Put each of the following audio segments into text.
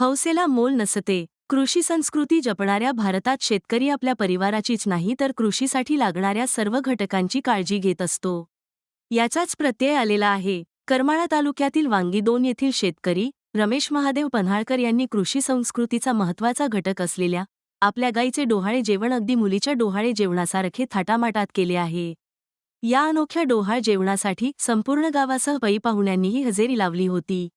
हौसेला मोल नसते. कृषी संस्कृती जपणाऱ्या भारतात शेतकरी आपल्या परिवाराचीच नाही तर कृषीसाठी लागणाऱ्या सर्व घटकांची काळजी घेत असतो. याचाच प्रत्यय आलेला आहे. करमाळा तालुक्यातील वांगी दोन येथील शेतकरी रमेश महादेव पन्हाळकर यांनी कृषी संस्कृतीचा महत्त्वाचा घटक असलेल्या आपल्या गाईचे डोहाळे जेवण अगदी मुलीच्या डोहाळे जेवणासारखे थाटामाटात केले आहे. या अनोख्या डोहाळ जेवणासाठी संपूर्ण गावासह पै पाहुण्यांनीही हजेरी लावली होती.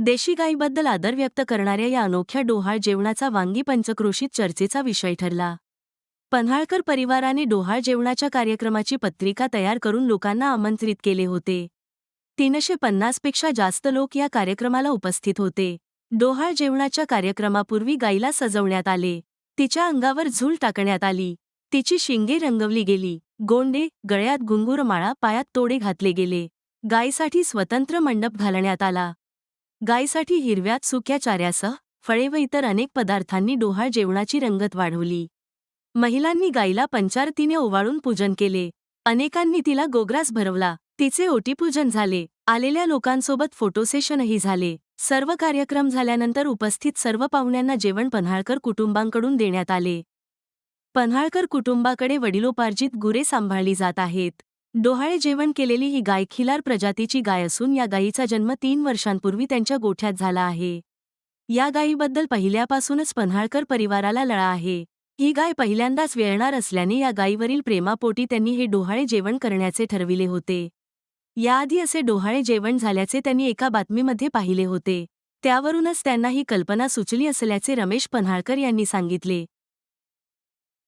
देशी गाईबद्दल आदर व्यक्त करणाऱ्या या अनोख्या डोहाळ जेवणाचा वांगी पंचक्रोशीत चर्चेचा विषय ठरला. पन्हाळकर परिवाराने डोहाळ जेवणाच्या कार्यक्रमाची पत्रिका तयार करून लोकांना आमंत्रित केले होते. तीनशे पन्नासपेक्षा जास्त लोक या कार्यक्रमाला उपस्थित होते. डोहाळ जेवणाच्या कार्यक्रमापूर्वी गायीला सजवण्यात आले. तिच्या अंगावर झूल टाकण्यात आली. तिची शिंगे रंगवली गेली. गोंडे गळ्यात गुंगूर माळा पायात तोडे घातले गेले. गायीसाठी स्वतंत्र मंडप घालण्यात आला. गायीसाठी हिरव्यात सुक्या चाऱ्यासह फळे व इतर अनेक पदार्थांनी डोहाळ जेवणाची रंगत वाढवली. महिलांनी गायीला पंचारतीने ओवाळून पूजन केले. अनेकांनी तिला गोग्रास भरवला. तिचे ओटीपूजन झाले. आलेल्या लोकांसोबत फोटोसेशनही झाले. सर्व कार्यक्रम झाल्यानंतर उपस्थित सर्व पाहुण्यांना जेवण पन्हाळकर कुटुंबांकडून देण्यात आले. पन्हाळकर कुटुंबाकडे वडिलोपार्जित गुरे सांभाळली जात आहेत. डोहाळे जेवण केलेली ही गाय खिलार प्रजातीची गाय असून या गायीचा जन्म तीन वर्षांपूर्वी त्यांच्या गोठ्यात झाला आहे. या गायीबद्दल पहिल्यापासूनच पन्हाळकर परिवाराला लळा आहे. ही गाय पहिल्यांदाच वेळणार असल्याने या गायीवरील प्रेमापोटी त्यांनी हे डोहाळे जेवण करण्याचे ठरविले होते. याआधी असे डोहाळे जेवण झाल्याचे त्यांनी एका बातमीमध्ये पाहिले होते. त्यावरूनच त्यांना ही कल्पना सुचली असल्याचे रमेश पन्हाळकर यांनी सांगितले.